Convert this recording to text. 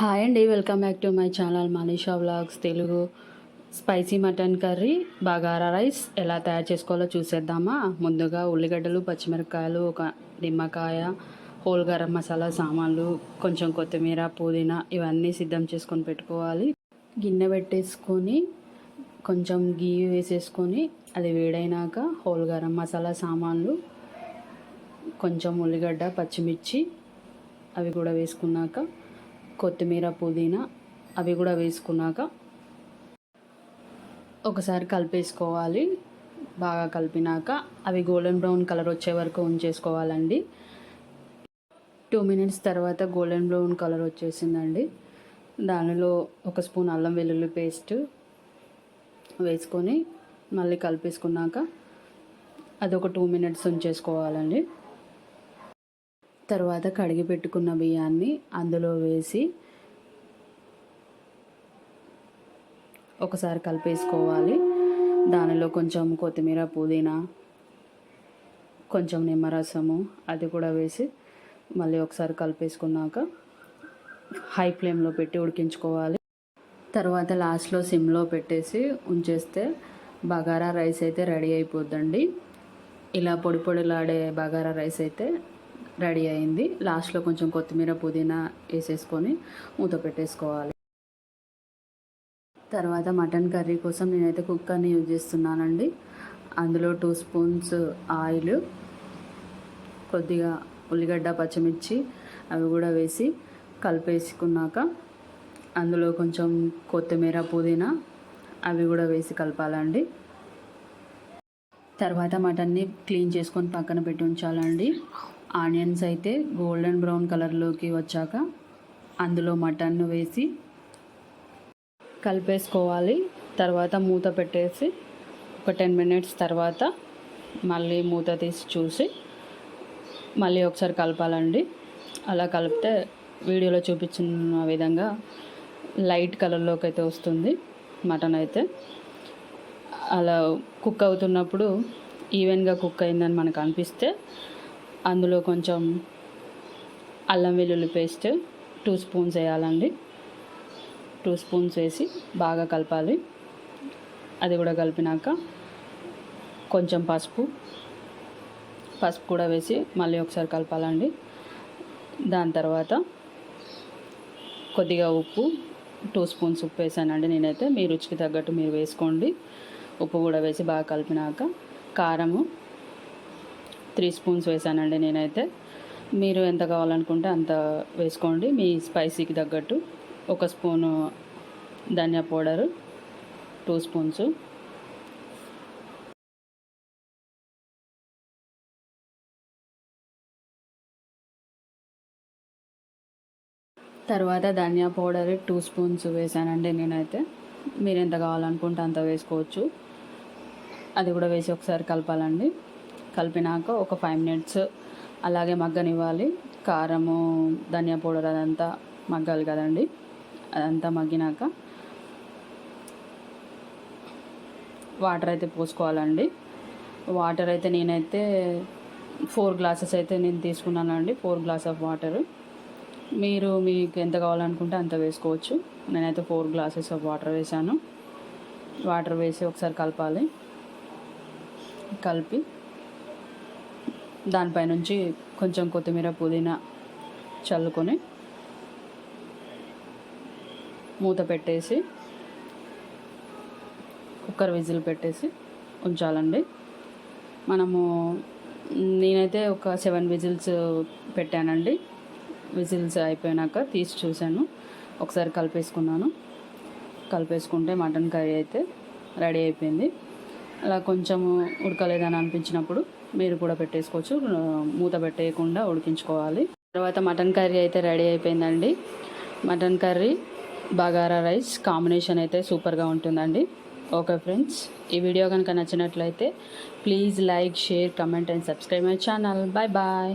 Hi అండి welcome back to my channel Manisha vlogs Telugu spicy mutton curry bagara rice ఎలా తయారు చేసుకోవాలో చూసేద్దామా? ముందుగా ఉల్లిగడ్డలు పచ్చిమిరపకాయలు ఒక నిమ్మకాయ హోల్ గరం మసాలా సామాన్లు కొంచెం కొత్తిమీర పుదీనా ఇవన్నీ సిద్ధం చేసుకొని పెట్టుకోవాలి. గిన్నె పెట్టేసుకొని కొంచెం గీ వేసేసుకొని అది వేడైనాక హోల్ గరం మసాలా సామాన్లు కొంచెం ఉల్లిగడ్డ పచ్చిమిర్చి అవి కూడా వేసుకున్నాక కొత్తిమీర పుదీనా అవి కూడా వేసుకున్నాక ఒకసారి కలిపేసుకోవాలి. బాగా కలిపినాక అవి గోల్డెన్ బ్రౌన్ కలర్ వచ్చే వరకు ఉంచేసుకోవాలండి. టూ మినిట్స్ తర్వాత గోల్డెన్ బ్రౌన్ కలర్ వచ్చేసిందండి. దానిలో ఒక స్పూన్ అల్లం వెల్లుల్లి పేస్ట్ వేసుకొని మళ్ళీ కలిపేసుకున్నాక అది ఒక టూ మినిట్స్ ఉంచేసుకోవాలండి. తర్వాత కడిగి పెట్టుకున్న బియ్యాన్ని అందులో వేసి ఒకసారి కలిపేసుకోవాలి. దానిలో కొంచెం కొత్తిమీర పుదీనా కొంచెం నిమ్మరసము అది కూడా వేసి మళ్ళీ ఒకసారి కలిపేసుకున్నాక హై ఫ్లేమ్లో పెట్టి ఉడికించుకోవాలి. తర్వాత లాస్ట్లో సిమ్లో పెట్టేసి ఉంచేస్తే బగారా రైస్ అయితే రెడీ అయిపోద్దండి. ఇలా పొడి పొడిలాడే బగారా రైస్ అయితే రెడీ అయింది. లాస్ట్లో కొంచెం కొత్తిమీర పుదీనా వేసేసుకొని మూత పెట్టేసుకోవాలి. తర్వాత మటన్ కర్రీ కోసం నేనైతే కుక్కర్ని యూజ్ చేస్తున్నానండి. అందులో టూ స్పూన్స్ ఆయిల్ కొద్దిగా ఉల్లిగడ్డ పచ్చిమిర్చి అవి కూడా వేసి కలిపేసుకున్నాక అందులో కొంచెం కొత్తిమీర పుదీనా అవి కూడా వేసి కలపాలండి. తర్వాత మటన్ని క్లీన్ చేసుకొని పక్కన పెట్టి ఉంచాలండి. ఆనియన్స్ అయితే గోల్డెన్ బ్రౌన్ కలర్లోకి వచ్చాక అందులో మటన్ను వేసి కలిపేసుకోవాలి. తర్వాత మూత పెట్టేసి ఒక టెన్ మినిట్స్ తర్వాత మళ్ళీ మూత తీసి చూసి మళ్ళీ ఒకసారి కలపాలండి. అలా కలిపితే వీడియోలో చూపించిన విధంగా లైట్ కలర్లోకి అయితే వస్తుంది మటన్ అయితే. అలా కుక్ అవుతున్నప్పుడు ఈవెన్గా కుక్ అయిందని మనకు అనిపిస్తే అందులో కొంచెం అల్లం వెల్లుల్లి పేస్ట్ టూ స్పూన్స్ వేయాలండి. టూ స్పూన్స్ వేసి బాగా కలపాలి. అది కూడా కలిపినాక కొంచెం పసుపు పసుపు కూడా వేసి మళ్ళీ ఒకసారి కలపాలండి. దాని తర్వాత కొద్దిగా ఉప్పు టూ స్పూన్స్ ఉప్పు వేసానండి నేనైతే. మీ రుచికి తగ్గట్టు మీరు వేసుకోండి. ఉప్పు కూడా వేసి బాగా కలిపినాక కారము త్రీ స్పూన్స్ వేసానండి నేనైతే. మీరు ఎంత కావాలనుకుంటే అంత వేసుకోండి. మీ స్పైసీకి తగ్గట్టు ఒక స్పూను ధనియా పౌడరు టూ స్పూన్స్. తర్వాత ధనియా పౌడర్ టూ స్పూన్స్ వేసానండి నేనైతే. మీరు ఎంత కావాలనుకుంటే అంత వేసుకోవచ్చు. అది కూడా వేసి ఒకసారి కలపాలండి. కలిపినాక ఒక ఫైవ్ మినిట్స్ అలాగే మగ్గనివ్వాలి. కారము ధనియా పౌడర్ అదంతా మగ్గాలి కదండి. అదంతా మగ్గినాక వాటర్ అయితే పోసుకోవాలండి. వాటర్ అయితే నేనైతే ఫోర్ గ్లాసెస్ అయితే నేను తీసుకున్నానండి. ఫోర్ గ్లాస్ ఆఫ్ వాటర్ మీరు మీకు ఎంత కావాలనుకుంటే అంత వేసుకోవచ్చు. నేనైతే ఫోర్ గ్లాసెస్ ఆఫ్ వాటర్ వేసాను వాటర్ వేసి ఒకసారి కలపాలి. కలిపి దానిపైనుంచి కొంచెం కొత్తిమీర పుదీనా చల్లుకొని మూత పెట్టేసి కుక్కర్ విజిల్ పెట్టేసి ఉంచాలండి. మనము నేనైతే ఒక సెవెన్ విజిల్స్ పెట్టానండి. విజిల్స్ అయిపోయినాక తీసి చూశాను. ఒకసారి కలిపేసుకున్నాను. కలిపేసుకుంటే మటన్ కర్రీ అయితే రెడీ అయిపోయింది. అలా కొంచెము ఉడకలేదని అనిపించినప్పుడు మీరు కూడా పెట్టేసుకోవచ్చు. మూత పెట్టేయకుండా ఉడికించుకోవాలి. తర్వాత మటన్ కర్రీ అయితే రెడీ అయిపోయిందండి. Mutton curry bagara rice combination అయితే సూపర్గా ఉంటుందండి. ఓకే ఫ్రెండ్స్ ఈ వీడియో కనుక నచ్చినట్లయితే please like share comment and subscribe my channel. Bye bye.